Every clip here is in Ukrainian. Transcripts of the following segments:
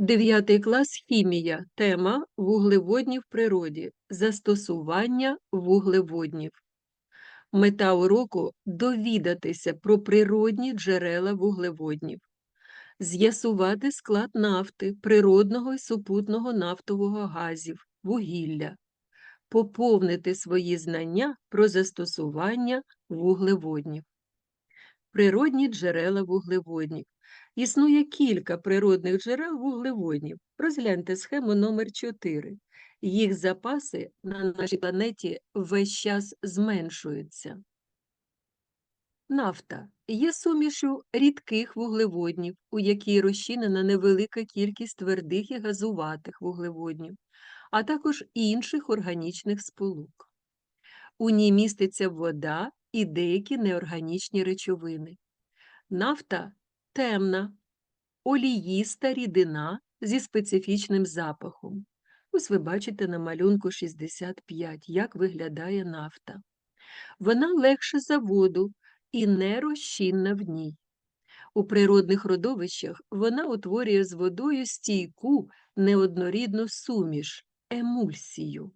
Дев'ятий клас хімія. Тема вуглеводні в природі. Застосування вуглеводнів. Мета уроку довідатися про природні джерела вуглеводнів, з'ясувати склад нафти, природного і супутного нафтового газів, вугілля, поповнити свої знання про застосування вуглеводнів. Природні джерела вуглеводнів. Існує кілька природних джерел вуглеводнів. Розгляньте схему номер 4. Їх запаси на нашій планеті весь час зменшуються. Нафта є сумішю рідких вуглеводнів, у якій розчинена невелика кількість твердих і газуватих вуглеводнів, а також інших органічних сполук. У ній міститься вода і деякі неорганічні речовини. Нафта темна, оліїста рідина зі специфічним запахом. Ось ви бачите на малюнку 65, як виглядає нафта. Вона легша за воду і не розчинна в ній. У природних родовищах вона утворює з водою стійку неоднорідну суміш емульсію.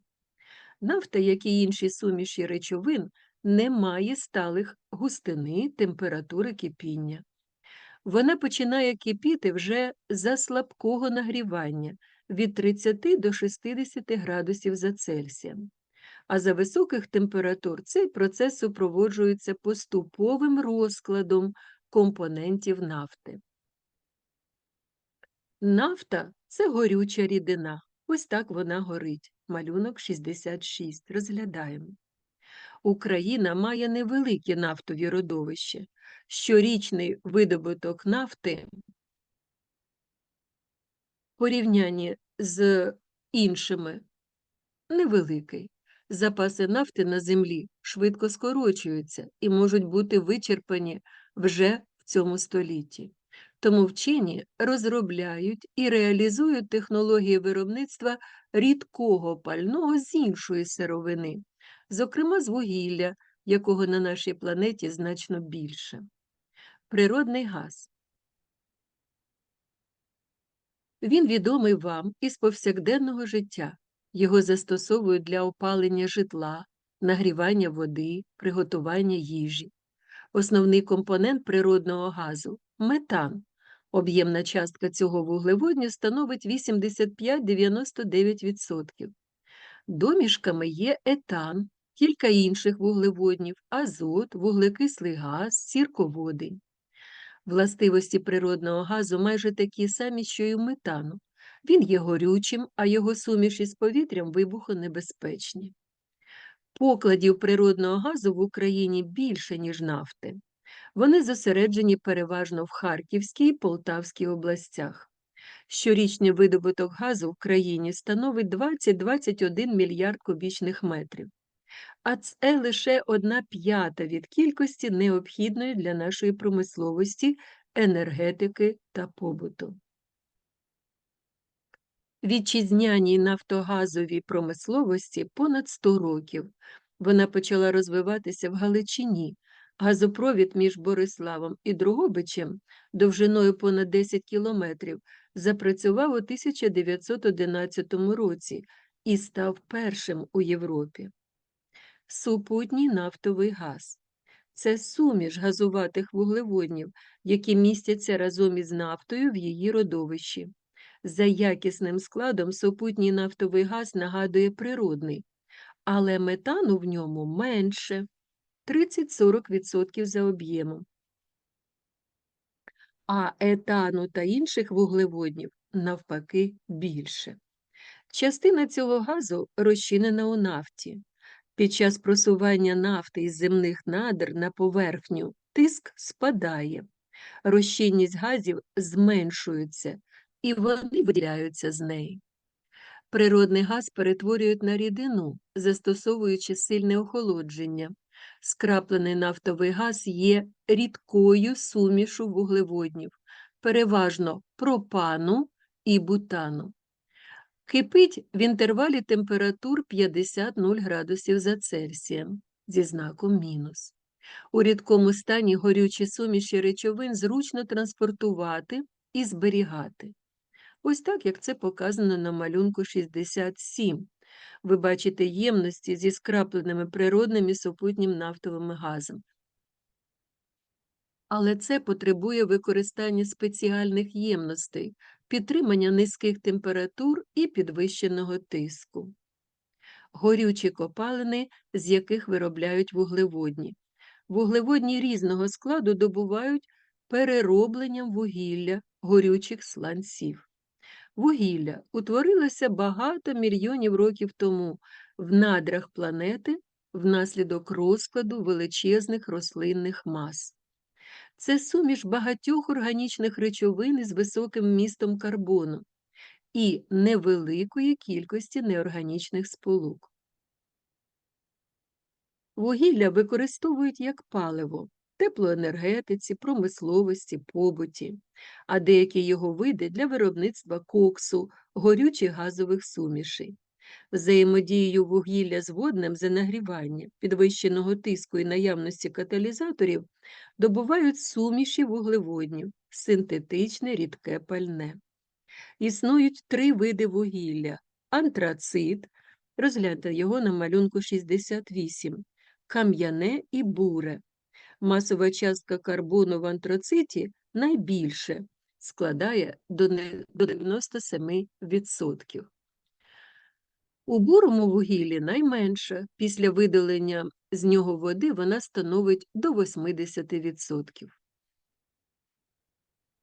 Нафта, як і інші суміші речовин, не має сталих густини температури кипіння. Вона починає кипіти вже за слабкого нагрівання від 30 до 60 градусів за Цельсієм. А за високих температур цей процес супроводжується поступовим розкладом компонентів нафти. Нафта це горюча рідина. Ось так вона горить. Малюнок 66. Розглядаємо. Україна має невеликі нафтові родовища. Щорічний видобуток нафти в порівнянні з іншими невеликий. Запаси нафти на землі швидко скорочуються і можуть бути вичерпані вже в цьому столітті. Тому вчені розробляють і реалізують технології виробництва рідкого пального з іншої сировини, зокрема з вугілля, якого на нашій планеті значно більше. Природний газ. Він відомий вам із повсякденного життя. Його застосовують для опалення житла, нагрівання води, приготування їжі. Основний компонент природного газу метан. Об'ємна частка цього вуглеводню становить 85-99%. Домішками є етан, кілька інших вуглеводнів, азот, вуглекислий газ, сірководий. Властивості природного газу майже такі самі, що й у метану. Він є горючим, а його суміші з повітрям вибухонебезпечні. Покладів природного газу в Україні більше, ніж нафти. Вони зосереджені переважно в Харківській і Полтавській областях. Щорічний видобуток газу в країні становить 20-21 мільярд кубічних метрів, а це лише одна п'ята від кількості необхідної для нашої промисловості, енергетики та побуту. Вітчизняній нафтогазовій промисловості понад 100 років. Вона почала розвиватися в Галичині. Газопровід між Бориславом і Другобичем довжиною понад 10 кілометрів запрацював у 1911 році і став першим у Європі. Супутній нафтовий газ це суміш газуватих вуглеводнів, які містяться разом із нафтою в її родовищі. За якісним складом супутній нафтовий газ нагадує природний, але метану в ньому менше 30-40% за об'ємом. А етану та інших вуглеводнів навпаки більше. Частина цього газу розчинена у нафті. Під час просування нафти із земних надр на поверхню тиск спадає, розчинність газів зменшується і вони виділяються з неї. Природний газ перетворюють на рідину, застосовуючи сильне охолодження. Скраплений нафтовий газ є рідкою сумішу вуглеводнів, переважно пропану і бутану. Кипить в інтервалі температур 50-0 градусів за Цельсієм зі знаком мінус. У рідкому стані горючі суміші речовин зручно транспортувати і зберігати. Ось так, як це показано на малюнку 67. Ви бачите ємності зі скрапленими природним і супутнім нафтовими газами. Але це потребує використання спеціальних ємностей, підтримання низьких температур і підвищеного тиску. Горючі копалини, з яких виробляють вуглеводні. Вуглеводні різного складу добувають переробленням вугілля горючих сланців. Вугілля утворилося багато мільйонів років тому в надрах планети внаслідок розкладу величезних рослинних мас. Це суміш багатьох органічних речовин із високим містом карбону і невеликої кількості неорганічних сполук. Вугілля використовують як паливо теплоенергетиці, промисловості, побуті, а деякі його види для виробництва коксу, горючих газових сумішей. Взаємодією вугілля з воднем за нагрівання, підвищеного тиску і наявності каталізаторів добувають суміші вуглеводнів, синтетичне рідке пальне. Існують три види вугілля: антрацит, розгляньте його на малюнку 68, кам'яне і буре. Масова частка карбону в антрациті найбільше, складає до 97%. У бурому вугіллі найменша, після видалення з нього води вона становить до 80%.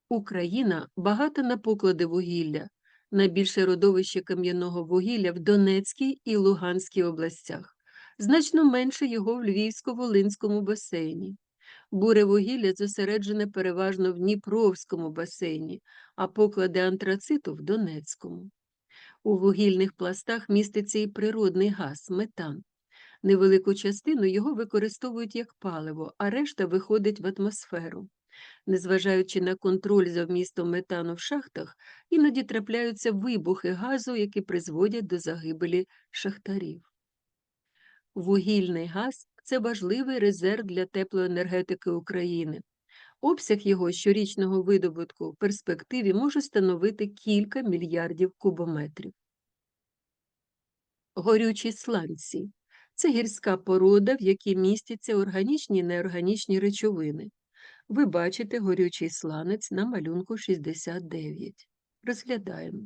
Україна багата на поклади вугілля, найбільше родовище кам'яного вугілля в Донецькій і Луганській областях, значно менше його в Львівсько-Волинському басейні. Буре вугілля зосереджене переважно в Дніпровському басейні, а поклади антрациту в Донецькому. У вугільних пластах міститься і природний газ, метан. Невелику частину його використовують як паливо, а решта виходить в атмосферу. Незважаючи на контроль за вмістом метану в шахтах, іноді трапляються вибухи газу, які призводять до загибелі шахтарів. Вугільний газ це важливий резерв для теплоенергетики України. Обсяг його щорічного видобутку в перспективі може становити кілька мільярдів кубометрів. Горючі сланці це гірська порода, в якій містяться органічні і неорганічні речовини. Ви бачите горючий сланець на малюнку 69. Розглядаємо.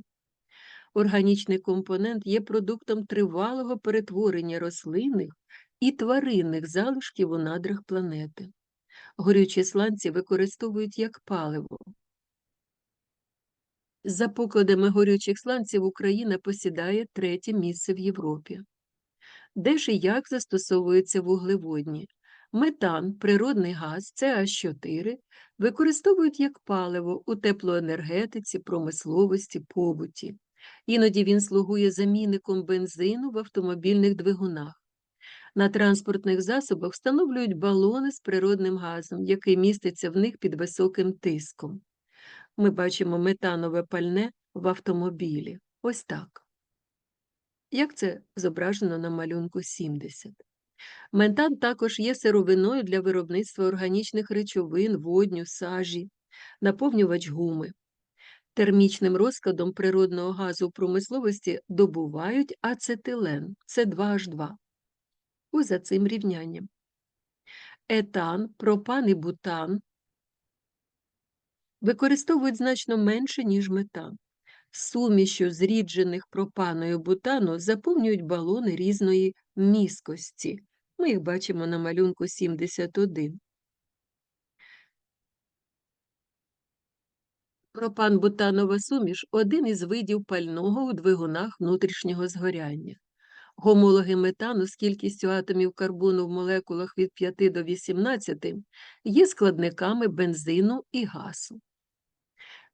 Органічний компонент є продуктом тривалого перетворення рослинних і тваринних залишків у надрах планети. Горючі сланці використовують як паливо. За покладами горючих сланців Україна посідає третє місце в Європі. Де ж і як застосовуються вуглеводні? Метан, природний газ, СА4 використовують як паливо у теплоенергетиці, промисловості, побуті. Іноді він слугує замінником бензину в автомобільних двигунах. На транспортних засобах встановлюють балони з природним газом, який міститься в них під високим тиском. Ми бачимо метанове пальне в автомобілі. Ось так. Як це зображено на малюнку 70. Метан також є сировиною для виробництва органічних речовин, водню, сажі, наповнювач гуми. Термічним розкладом природного газу в промисловості добувають ацетилен С2H2. Ось за цим рівнянням. Етан, пропан і бутан використовують значно менше, ніж метан. Сумішю зріджених пропану і бутану заповнюють балони різної міскості. Ми їх бачимо на малюнку 71. Пропан-бутанова суміш один із видів пального у двигунах внутрішнього згоряння. Гомологи метану з кількістю атомів карбону в молекулах від 5 до 18 є складниками бензину і газу.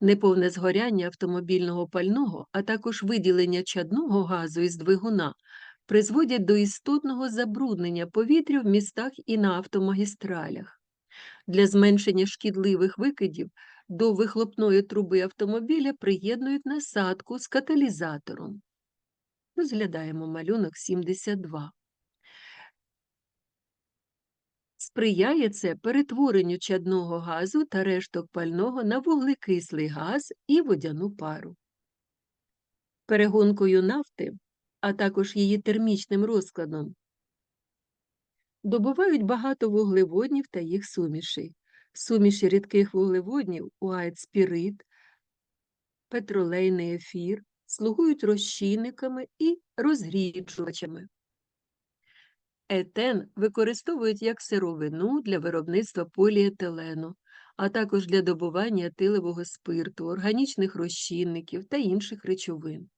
Неповне згоряння автомобільного пального, а також виділення чадного газу із двигуна призводять до істотного забруднення повітря в містах і на автомагістралях. Для зменшення шкідливих викидів до вихлопної труби автомобіля приєднують насадку з каталізатором. Розглядаємо малюнок 72. Сприяє це перетворенню чадного газу та решток пального на вуглекислий газ і водяну пару. перегонкою нафти, а також її термічним розкладом, добувають багато вуглеводнів та їх сумішей. Суміші рідких вуглеводнів уайт-спірит, петролейний ефір слугують розчинниками і розгріджувачами. Етен використовують як сировину для виробництва поліетилену, а також для добування етилового спирту, органічних розчинників та інших речовин.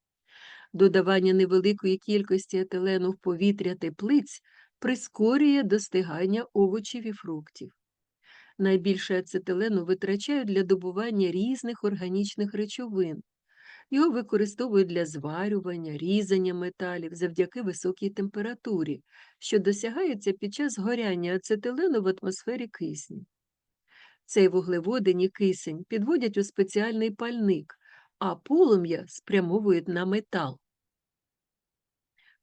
Додавання невеликої кількості етилену в повітря теплиць прискорює достигання овочів і фруктів. Найбільше ацетилену витрачають для добування різних органічних речовин. Його використовують для зварювання, різання металів завдяки високій температурі, що досягається під час горяння ацетилену в атмосфері кисню. Цей вуглеводень кисень підводять у спеціальний пальник, а полум'я спрямовують на метал.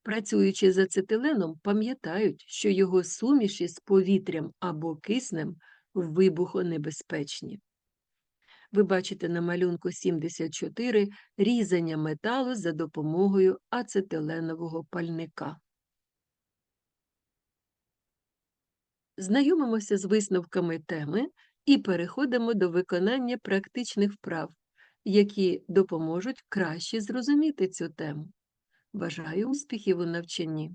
Працюючи з ацетиленом, пам'ятають, що його суміші з повітрям або киснем вибухонебезпечні. Ви бачите на малюнку 74 різання металу за допомогою ацетиленового пальника. Знайомимося з висновками теми і переходимо до виконання практичних вправ, які допоможуть краще зрозуміти цю тему. Бажаю успіхів у навчанні!